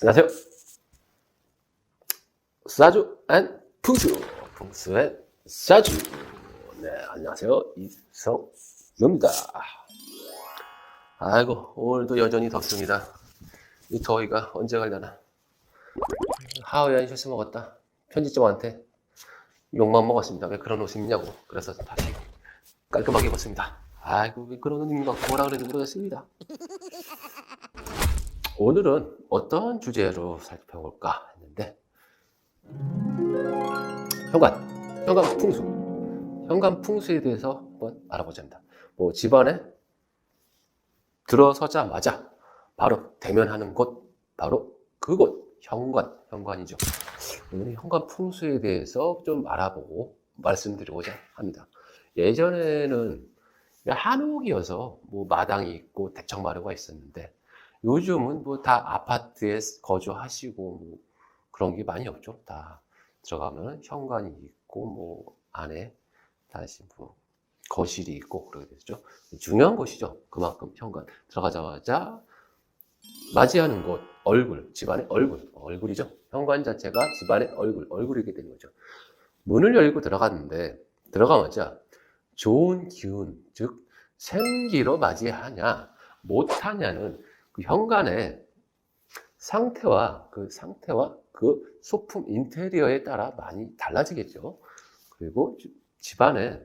안녕하세요. 사주 앤 풍수, 풍수 앤 사주. 네, 안녕하세요. 이성유입니다. 아이고, 오늘도 여전히 덥습니다. 이 더위가 언제 갈려나. 하우야이 셔츠 먹었다. 편집점한테 욕만 먹었습니다. 왜 그런 옷 입냐고. 그래서 다시 깔끔하게 입었습니다. 아이고, 왜 그런 옷 입냐고 뭐라 그래도 모르겠습니다. 오늘은 어떤 주제로 살펴볼까 했는데 현관, 현관 풍수, 현관 풍수에 대해서 한번 알아보자 합니다. 뭐 집안에 들어서자마자 바로 대면하는 곳, 바로 그곳 현관, 현관이죠. 오늘 현관 풍수에 대해서 좀 알아보고 말씀드리고자 합니다. 예전에는 한옥이어서 뭐 마당이 있고 대청 마루가 있었는데 요즘은 뭐 다 아파트에 거주하시고 뭐 그런 게 많이 없죠. 다 들어가면 현관이 있고 뭐 안에 다시 뭐 거실이 있고 그러게 되죠. 중요한 곳이죠. 그만큼 현관 들어가자마자 맞이하는 곳 얼굴 집안의 얼굴 얼굴이죠. 현관 자체가 집안의 얼굴 얼굴이게 되는 거죠. 문을 열고 들어갔는데 들어가자마자 좋은 기운 즉 생기로 맞이하냐 못하냐는 그 현관의 상태와 그 상태와 그 소품 인테리어에 따라 많이 달라지겠죠. 그리고 집안의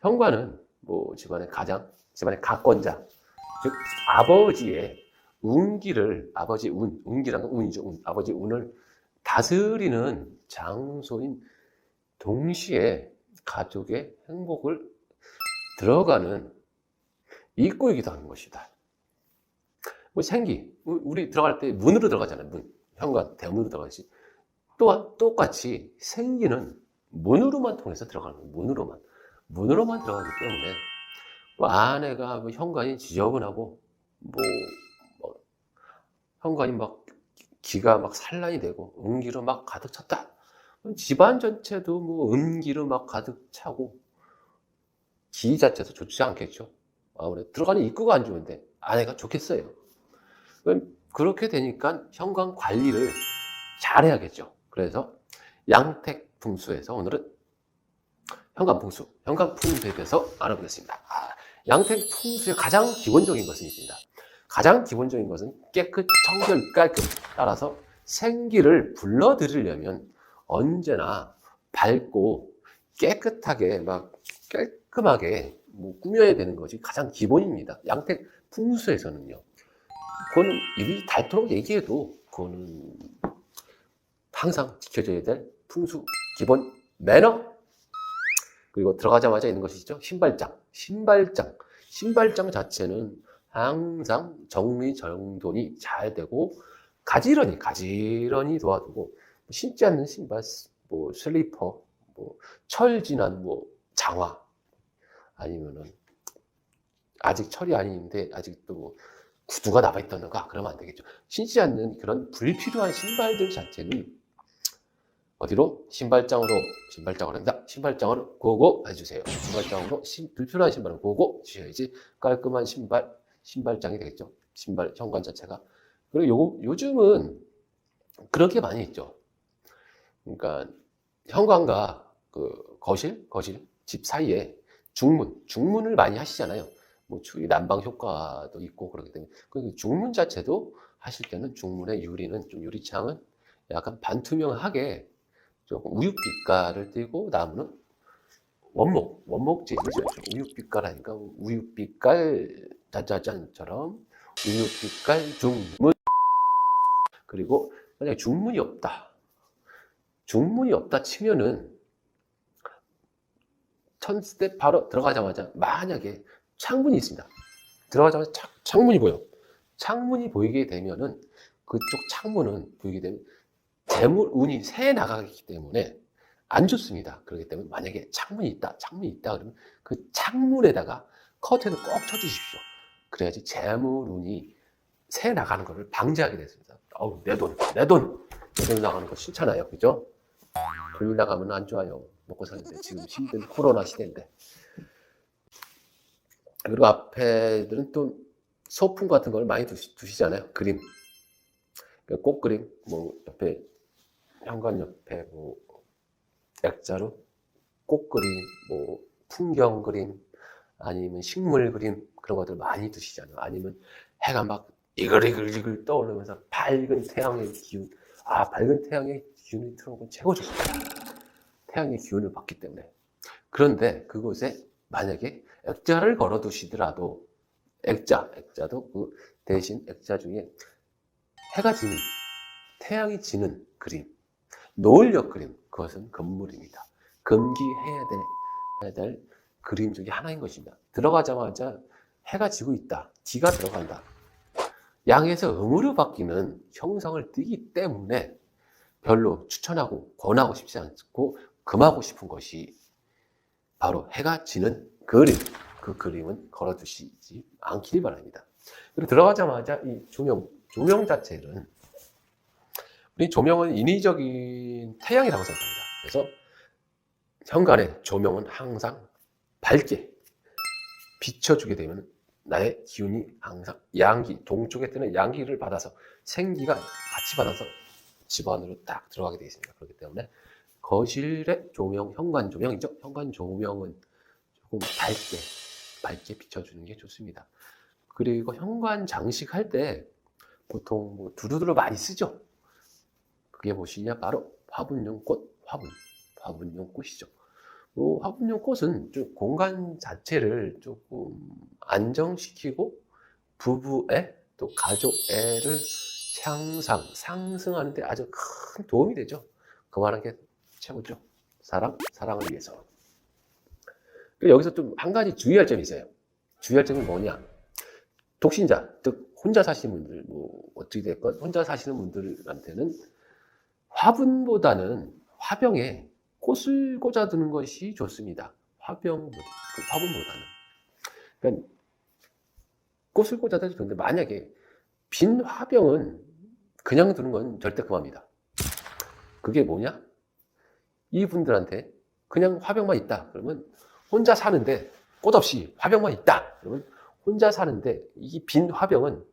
현관은 뭐 집안의 가장 집안의 가권자 즉 아버지의 운기를 아버지 운 운기라는 건 운이죠. 운, 아버지 운을 다스리는 장소인 동시에 가족의 행복을 들어가는 입구이기도 하는 것이다. 뭐 생기 우리 들어갈 때 문으로 들어가잖아요. 문 현관 대문으로 들어가지. 또한 똑같이 생기는 문으로만 통해서 들어가는 거예요. 문으로만 문으로만 들어가기 때문에 뭐 아내가 뭐 현관이 지저분하고 뭐, 뭐 현관이 막 기가 막 산란이 되고 음기로 막 가득 찼다. 집안 전체도 뭐 음기로 막 가득 차고 기 자체도 좋지 않겠죠. 아무래도 들어가는 입구가 안 좋은데 아내가 좋겠어요. 그렇게 되니까 현관 관리를 잘 해야겠죠. 그래서 양택 풍수에서 오늘은 현관 풍수, 현관 풍수에 대해서 알아보겠습니다. 아, 양택 풍수의 가장 기본적인 것은 있습니다. 가장 기본적인 것은 깨끗, 청결, 깔끔. 따라서 생기를 불러들이려면 언제나 밝고 깨끗하게 막 깔끔하게 뭐 꾸며야 되는 것이 가장 기본입니다. 양택 풍수에서는요. 그거는 입이 닳도록 얘기해도 그거는 항상 지켜져야 될 풍수 기본 매너. 그리고 들어가자마자 있는 것이죠. 신발장. 신발장. 신발장 자체는 항상 정리 정돈이 잘 되고 가지런히 가지런히 도와두고 신지 않는 신발 뭐 슬리퍼 뭐 철진한 뭐 장화 아니면은 아직 철이 아닌데 아직도 뭐 구두가 남아있다던가 그러면 안 되겠죠. 신지 않는 그런 불필요한 신발들 자체는 어디로? 신발장으로, 신발장으로 한다. 신발장으로 고고 해주세요. 신발장으로 신, 불필요한 신발은 고고 주셔야지 깔끔한 신발, 신발장이 되겠죠. 신발 현관 자체가. 그리고 요, 요즘은 그렇게 많이 있죠. 그러니까 현관과 그 거실, 거실, 집 사이에 중문, 중문을 많이 하시잖아요. 뭐 난방 효과도 있고 그렇기 때문에. 그 중문 자체도 하실 때는 중문의 유리는 좀 유리창은 약간 반투명하게 조금 우윳빛깔을 띠고 나무는 원목 원목 재질이죠 우윳빛깔 짜자잔처럼 우윳빛깔 중문. 그리고 만약에 중문이 없다. 중문이 없다 치면은 천 스텝 바로 들어가자마자 만약에 창문이 있습니다. 들어가자마자 창, 창문이 보여. 창문이 보이게 되면은 그쪽 창문은 보이게 되면 재물 운이 새 나가기 때문에 안 좋습니다. 그렇기 때문에 만약에 창문이 있다, 창문이 있다 그러면 그 창문에다가 커튼을 꼭 쳐주십시오. 그래야지 재물 운이 새 나가는 것을 방지하게 됐습니다. 어우 내 돈, 내 돈, 내 돈 나가는 거 싫잖아요, 그죠? 불 나가면 안 좋아요. 먹고 사는데 지금 힘든 코로나 시대인데. 그리고 앞에들은 또 소품 같은 걸 많이 두시, 두시 잖아요. 그림. 그러니까 꽃 그림, 뭐 옆에 현관 옆에 뭐 액자로 꽃 그림, 뭐 풍경 그림, 아니면 식물 그림 그런 것들 많이 두시잖아요. 아니면 해가 막 이글이글이글 떠오르면서 밝은 태양의 기운, 아 밝은 태양의 기운이 들어오면 최고 좋습니다. 태양의 기운을 받기 때문에. 그런데 그곳에 만약에 액자를 걸어 두시더라도 액자, 액자도 그 대신 액자 중에 해가 지는, 태양이 지는 그림, 노을력 그림, 그것은 건물입니다. 금기해야 될, 해야 될 그림 중에 하나인 것입니다. 들어가자마자 해가 지고 있다. 지가 들어간다. 양에서 음으로 바뀌는 형성을 띠기 때문에 별로 추천하고 권하고 싶지 않고 금하고 싶은 것이 바로 해가 지는 그림. 그 그림은 걸어두시지 않길 바랍니다. 그리고 들어가자마자 이 조명, 조명 자체는 우리 조명은 인위적인 태양이라고 생각합니다. 그래서 현관의 조명은 항상 밝게 비춰주게 되면 나의 기운이 항상 양기, 동쪽에 뜨는 양기를 받아서 생기가 같이 받아서 집 안으로 딱 들어가게 되어 있습니다. 그렇기 때문에 거실의 조명, 현관 조명이죠. 현관 조명은 조금 밝게, 밝게 비춰주는 게 좋습니다. 그리고 현관 장식할 때 보통 뭐 두루두루 많이 쓰죠. 그게 무엇이냐? 바로 화분용 꽃, 화분, 화분용 꽃이죠. 뭐 화분용 꽃은 좀 공간 자체를 조금 안정시키고 부부애 또 가족애를 향상, 상승하는데 아주 큰 도움이 되죠. 그만한 게 최고죠. 사랑, 사랑을 위해서. 그리고 여기서 좀 한 가지 주의할 점이 있어요. 주의할 점이 뭐냐? 독신자, 즉 혼자 사시는 분들, 뭐 어떻게 됐건 혼자 사시는 분들한테는 화분보다는 화병에 꽃을 꽂아두는 것이 좋습니다. 화병, 그 화분보다는. 그러니까 꽃을 꽂아도 좋은데 만약에 빈 화병은 그냥 두는 건 절대 금합니다. 그게 뭐냐? 이분들한테 그냥 화병만 있다. 그러면 혼자 사는데 꽃 없이 화병만 있다. 그러면 혼자 사는데 이 빈 화병은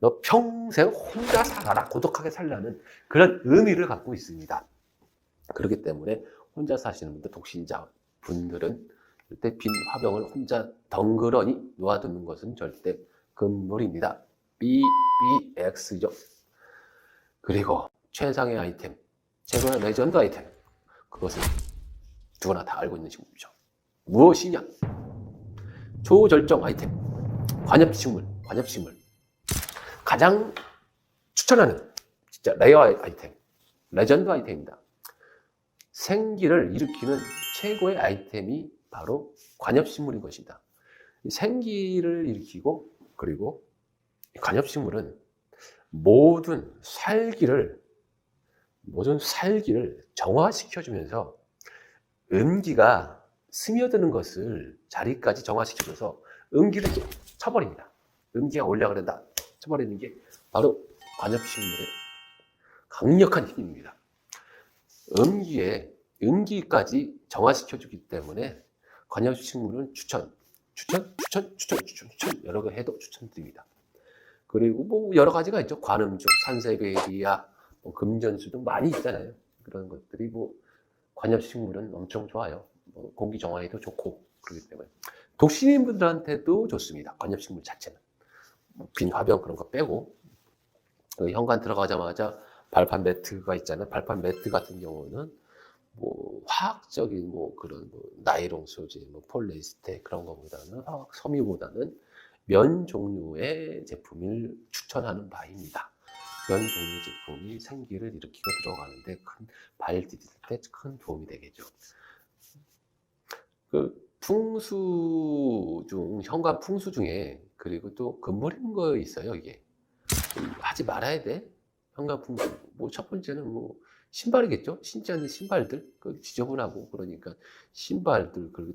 너 평생 혼자 살아라. 고독하게 살라는 그런 의미를 갖고 있습니다. 그렇기 때문에 혼자 사시는 분들, 독신자 분들은 절대 빈 화병을 혼자 덩그러니 놓아두는 것은 절대 금물입니다. BBX죠. 그리고 최상의 아이템, 최고의 레전드 아이템. 그것은 누구나 다 알고 있는 식물이죠. 무엇이냐? 초절정 아이템. 관엽식물, 관엽식물. 가장 추천하는 진짜 레어 아이템, 레전드 아이템입니다. 생기를 일으키는 최고의 아이템이 바로 관엽식물인 것입니다. 생기를 일으키고 그리고 관엽식물은 모든 살기를 모든 살기를 정화시켜주면서 음기가 스며드는 것을 자리까지 정화시키면서 음기를 쳐버립니다. 음기가 올라가는다 쳐버리는 게 바로 관엽식물의 강력한 힘입니다. 음기에 음기까지 정화시켜주기 때문에 관엽식물은 추천, 추천, 추천, 추천, 추천, 추천 여러 개 해도 추천드립니다. 그리고 뭐 여러 가지가 있죠. 관음죽, 산세베리아, 뭐 금전수 등 많이 있잖아요. 그런 것들이 뭐 관엽식물은 엄청 좋아요. 뭐 공기 정화에도 좋고 그렇기 때문에 독신인 분들한테도 좋습니다. 관엽식물 자체는 뭐빈 화병 그런 거 빼고 그 현관 들어가자마자 발판 매트가 있잖아요. 발판 매트 같은 경우는 뭐 화학적인 뭐 그런 뭐 나이롱 소재, 뭐 폴리에스테 그런 거보다는 화학 섬유보다는 면 종류의 제품을 추천하는 바입니다. 면 종류 제품이 생기를 일으키고 들어가는데 큰 발 디딜 때 큰 도움이 되겠죠. 그 풍수 중 현관 풍수 중에 그리고 또 건물인 거 있어요 이게. 하지 말아야 돼 현관 풍수. 뭐 첫 번째는 뭐 신발이겠죠? 신지 않는 신발들? 그 지저분하고 그러니까 신발들 그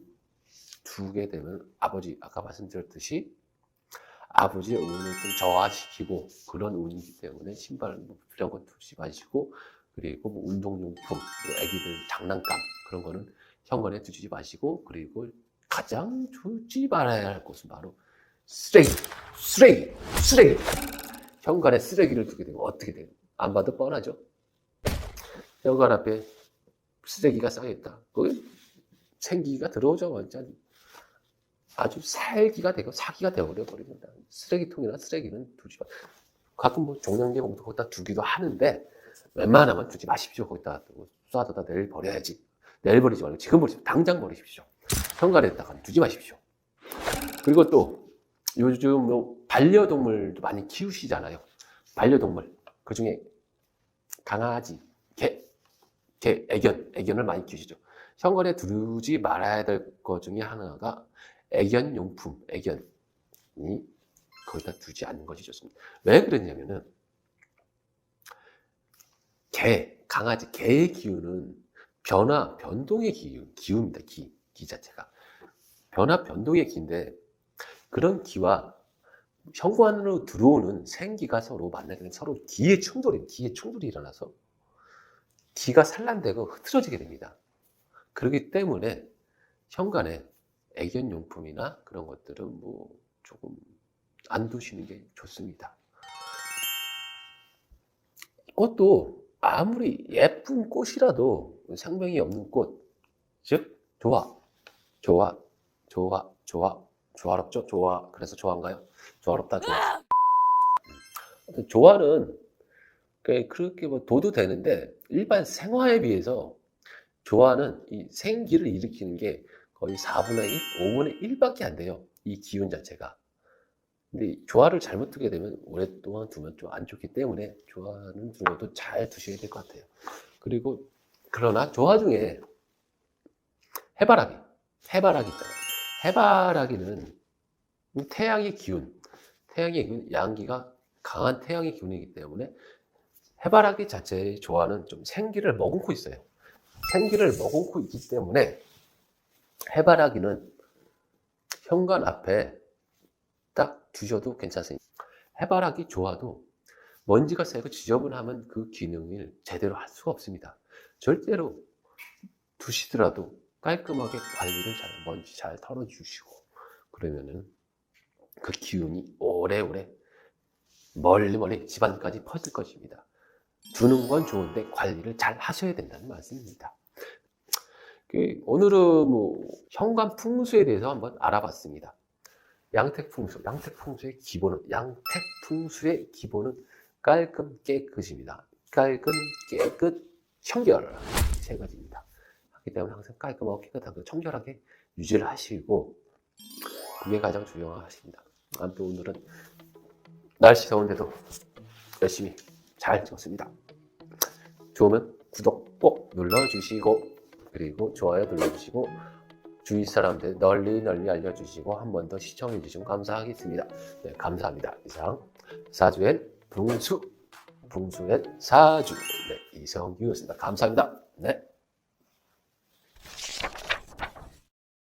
두게 되면 아버지 아까 말씀드렸듯이 아버지의 운을 좀 저하시키고 그런 운이기 때문에 신발 뭐 이런 거 두지 마시고 그리고 뭐 운동용품, 뭐 애기들 장난감 그런 거는 현관에 두지 마시고 그리고 가장 두지 말아야 할 것은 바로 쓰레기, 쓰레기, 쓰레기. 현관에 쓰레기를 두게 되면 어떻게 돼요? 안 봐도 뻔하죠. 현관 앞에 쓰레기가 쌓여 있다. 거기 생기가 들어오죠. 완전 아주 살기가 되고 사기가 되어버려 버립니다. 쓰레기통이나 쓰레기는 두지 마. 가끔 뭐 종량제 봉투 거기다 두기도 하는데 웬만하면 두지 마십시오. 거기다 쏴둬다 내일 버려야지. 내일 버리지 말고 지금 버리십시오. 당장 버리십시오. 현관에다가 두지 마십시오. 그리고 또 요즘 뭐 반려동물도 많이 키우시잖아요. 반려동물 그 중에 강아지, 개, 개, 애견, 애견을 많이 키우시죠. 현관에 두지 말아야 될 것 중에 하나가 애견 용품, 애견이 거기다 두지 않는 것이 좋습니다. 왜 그러냐면은 개, 강아지, 개의 기운은 변화, 변동의 기운, 기운입니다. 기, 기 자체가 변화, 변동의 기인데 그런 기와 현관으로 들어오는 생기가 서로 만나게 서로 기의 충돌이, 기의 충돌이 일어나서 기가 산란되고 흐트러지게 됩니다. 그렇기 때문에 현관에 애견 용품이나 그런 것들은 뭐 조금 안 두시는 게 좋습니다. 꽃도 아무리 예쁜 꽃이라도 생명이 없는 꽃, 즉 좋아, 좋아, 좋아, 좋아, 조화롭죠? 좋아. 그래서 좋아인가요? 조화롭다. 음. 조화는 그- 그렇게 뭐 둬도 되는데 일반 생화에 비해서 조화는 이 생기를 일으키는 게 거의 4분의 1, 5분의 1밖에 안 돼요. 이 기운 자체가. 근데 이 조화를 잘못 두게 되면 오랫동안 두면 좀 안 좋기 때문에 조화는 두고도 잘 두셔야 될 것 같아요. 그리고 그러나 조화 중에 해바라기, 해바라기 있잖아요. 해바라기는 이 태양의 기운, 태양의 기운, 양기가 강한 태양의 기운이기 때문에 해바라기 자체의 조화는 좀 생기를 머금고 있어요. 생기를 머금고 있기 때문에 해바라기는 현관 앞에 딱 두셔도 괜찮습니다. 해바라기 조화도 먼지가 새고 지저분하면 그 기능을 제대로 할 수가 없습니다. 절대로 두시더라도 깔끔하게 관리를 잘, 먼지 잘 털어주시고, 그러면은 그 기운이 오래오래 멀리 멀리 집안까지 퍼질 것입니다. 두는 건 좋은데 관리를 잘 하셔야 된다는 말씀입니다. 그 오늘은 뭐 현관 풍수에 대해서 한번 알아봤습니다. 양택 풍수, 양택 풍수의 기본은 양택 풍수의 기본은 깔끔 깨끗입니다. 깔끔 깨끗 청결 세 가지입니다. 하기 때문에 항상 깔끔하고 깨끗하고 청결하게 유지를 하시고 그게 가장 중요하십니다. 아무튼 오늘은 날씨 더운데도 열심히 잘 찍었습니다. 좋으면 구독 꼭 눌러주시고 그리고 좋아요 눌러주시고 주위 사람들 널리 널리 알려주시고 한 번 더 시청해 주시면 감사하겠습니다. 네, 감사합니다. 이상 사주엔 붕수, 붕수엔 사주 네, 이성규였습니다. 감사합니다. 네.